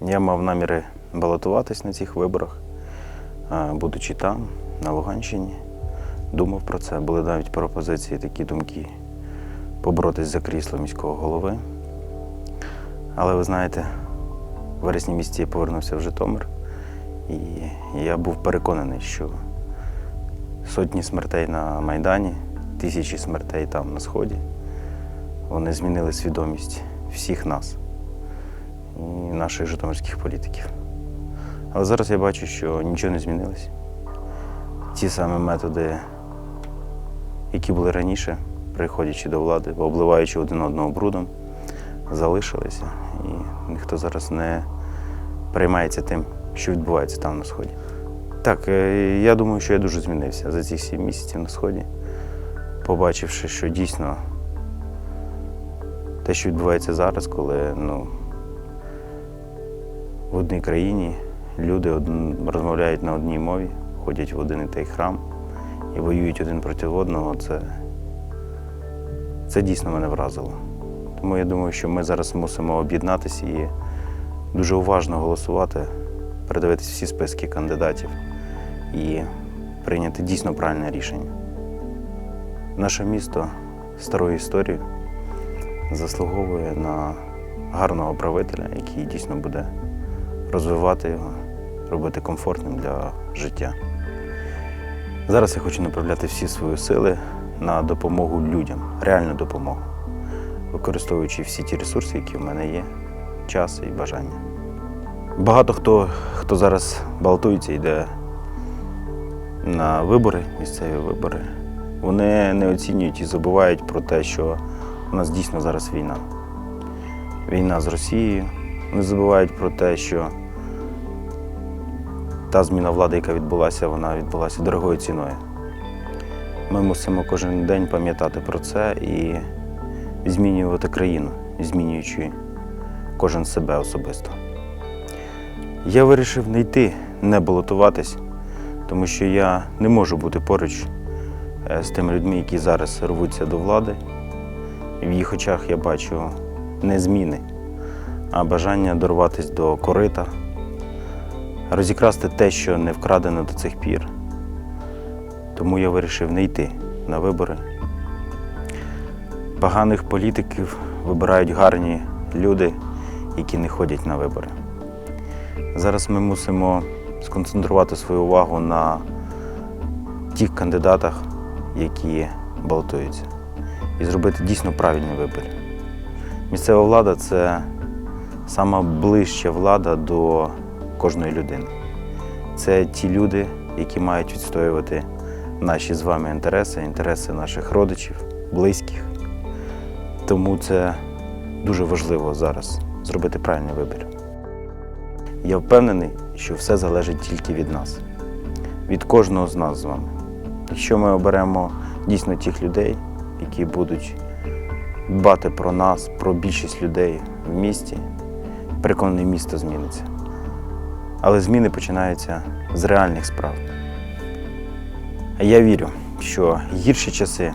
Я мав наміри балотуватись на цих виборах, будучи там, на Луганщині. Думав про це. Були навіть пропозиції, такі думки поборотись за крісло міського голови. Але ви знаєте, в вересні місяці я повернувся в Житомир, і я був переконаний, що сотні смертей на Майдані, тисячі смертей там на Сході, вони змінили свідомість всіх нас і наших житомирських політиків. Але зараз я бачу, що нічого не змінилось. Ті самі методи, які були раніше, приходячи до влади, обливаючи один одного брудом, залишилися. І ніхто зараз не переймається тим, що відбувається там на Сході. Так, е, я думаю, що я дуже змінився за ці сім місяців на Сході, побачивши, що дійсно те, що відбувається зараз, коли ну, в одній країні люди розмовляють на одній мові, ходять в один і той храм і воюють один проти одного, це, це дійсно мене вразило. Тому я думаю, що ми зараз мусимо об'єднатися і дуже уважно голосувати, передивитися всі списки кандидатів і прийняти дійсно правильне рішення. Наше місто старою історією заслуговує на гарного правителя, який дійсно буде розвивати його, робити комфортним для життя. Зараз я хочу направляти всі свої сили на допомогу людям, реальну допомогу, використовуючи всі ті ресурси, які в мене є, час і бажання. Багато хто, хто зараз балотується, йде на вибори, місцеві вибори, вони не оцінюють і забувають про те, що у нас дійсно зараз війна. Війна з Росією. Не забувають про те, що та зміна влади, яка відбулася, вона відбулася дорогою ціною. Ми мусимо кожен день пам'ятати про це і змінювати країну, змінюючи кожен себе особисто. Я вирішив не йти, не балотуватись, тому що я не можу бути поруч е, з тими людьми, які зараз рвуться до влади. В їх очах я бачу не зміни, а бажання дорватися до корита, розікрасти те, що не вкрадено до цих пір. Тому я вирішив не йти на вибори. Поганих політиків вибирають гарні люди, які не ходять на вибори. Зараз ми мусимо сконцентрувати свою увагу на тих кандидатах, які балотуються, і зробити дійсно правильний вибір. Місцева влада це сама ближча влада до кожної людини. Це ті люди, які мають відстоювати наші з вами інтереси, інтереси наших родичів, близьких. Тому це дуже важливо зараз зробити правильний вибір. Я впевнений, що все залежить тільки від нас, від кожного з нас з вами. Якщо ми оберемо дійсно тих людей, які будуть дбати про нас, про більшість людей в місті, переконаний, місто зміниться. Але зміни починаються з реальних справ. А я вірю, що гірші часи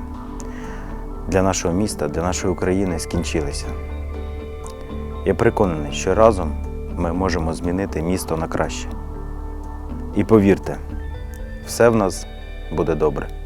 для нашого міста, для нашої України скінчилися. Я переконаний, що разом ми можемо змінити місто на краще. І повірте, все в нас буде добре.